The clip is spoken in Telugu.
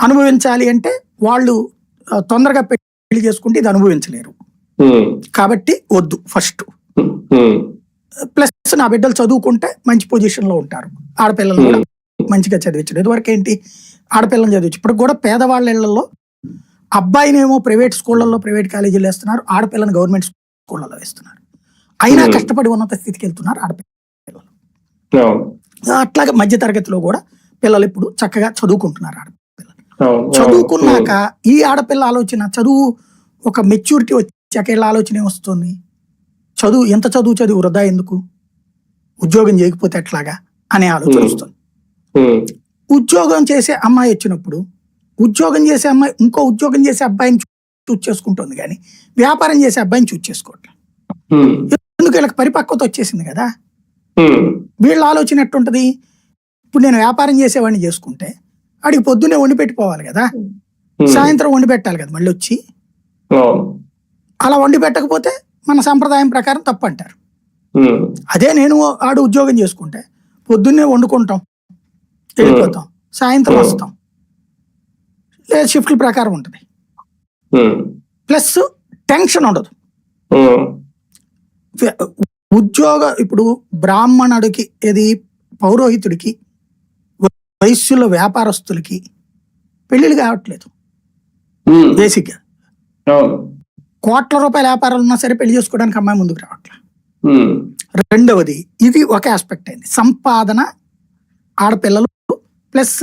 అనుభవించాలి అంటే వాళ్ళు తొందరగా పెళ్ళి చేసుకుంటే ఇది అనుభవించలేరు. కాబట్టి వద్దు ఫస్ట్. ప్లస్ నా బిడ్డలు చదువుకుంటే మంచి పొజిషన్లో ఉంటారు. ఆడపిల్లలు కూడా మంచిగా చదివించడం ఇదివరకు ఏంటి? ఆడపిల్లని చదివించు ఇప్పుడు కూడా పేదవాళ్ళ ఇళ్ళలో అబ్బాయినేమో ప్రైవేట్ స్కూళ్ళల్లో ప్రైవేట్ కాలేజీలు వేస్తున్నారు. ఆడపిల్లని గవర్నమెంట్ స్కూళ్ళలో వేస్తున్నారు. అయినా. కష్టపడి ఉన్నత స్థితికి వెళ్తున్నారు ఆడపిల్లలు. అట్లాగే మధ్య తరగతిలో కూడా పిల్లలు ఇప్పుడు చక్కగా చదువుకుంటున్నారు ఆడపిల్లలు. అవును. చదువుకున్నాక ఈ ఆడపిల్ల ఆలోచన చదువు ఒక మెచ్యూరిటీ వచ్చాక వీళ్ళ ఆలోచన ఏమొస్తుంది చదువు ఎంత చదువు చదువు వృధా ఎందుకు? ఉద్యోగం చేయకపోతే ఎట్లాగా? అనే ఆలోచన. వస్తుంది. ఉద్యోగం చేసే అమ్మాయి వచ్చినప్పుడు ఉద్యోగం చేసే అమ్మాయి ఇంకో ఉద్యోగం చేసే అబ్బాయిని చూస్ చేసుకుంటుంది కానీ వ్యాపారం చేసే అబ్బాయిని చూస్ చేసుకోవట్లేదు ఎందుకు వీళ్ళకి పరిపక్వత వచ్చేసింది కదా? వీళ్ళ ఆలోచన ఎట్టుంటది? ఇప్పుడు నేను వ్యాపారం చేసేవాడిని చేసుకుంటే వాడికి పొద్దున్నే వండి పెట్టిపోవాలి కదా. సాయంత్రం వండి పెట్టాలి కదా మళ్ళీ వచ్చి. అలా వండి పెట్టకపోతే మన సంప్రదాయం ప్రకారం తప్పు అంటారు అదే నేను ఆడు ఉద్యోగం చేసుకుంటే పొద్దున్నే వండుకుంటాం వెళ్ళిపోతాం సాయంత్రం. వస్తాం. లేదా షిఫ్ట్ల ప్రకారం ఉంటుంది. ప్లస్ టెన్షన్ ఉండదు. ఉద్యోగ ఇప్పుడు బ్రాహ్మణుడికి ఇది పౌరోహితుడికి వయస్సులో వ్యాపారస్తులకి పెళ్ళిళ్ళు కావట్లేదు. బేసిక్గా. కోట్ల రూపాయల వ్యాపారాలు ఉన్నా సరే పెళ్ళి చేసుకోవడానికి అమ్మాయి ముందుకు రావట్లేదు ఉమ్, రెండవది ఇది ఒక ఆస్పెక్ట్ అయింది. సంపాదన ఆడపిల్లలు ప్లస్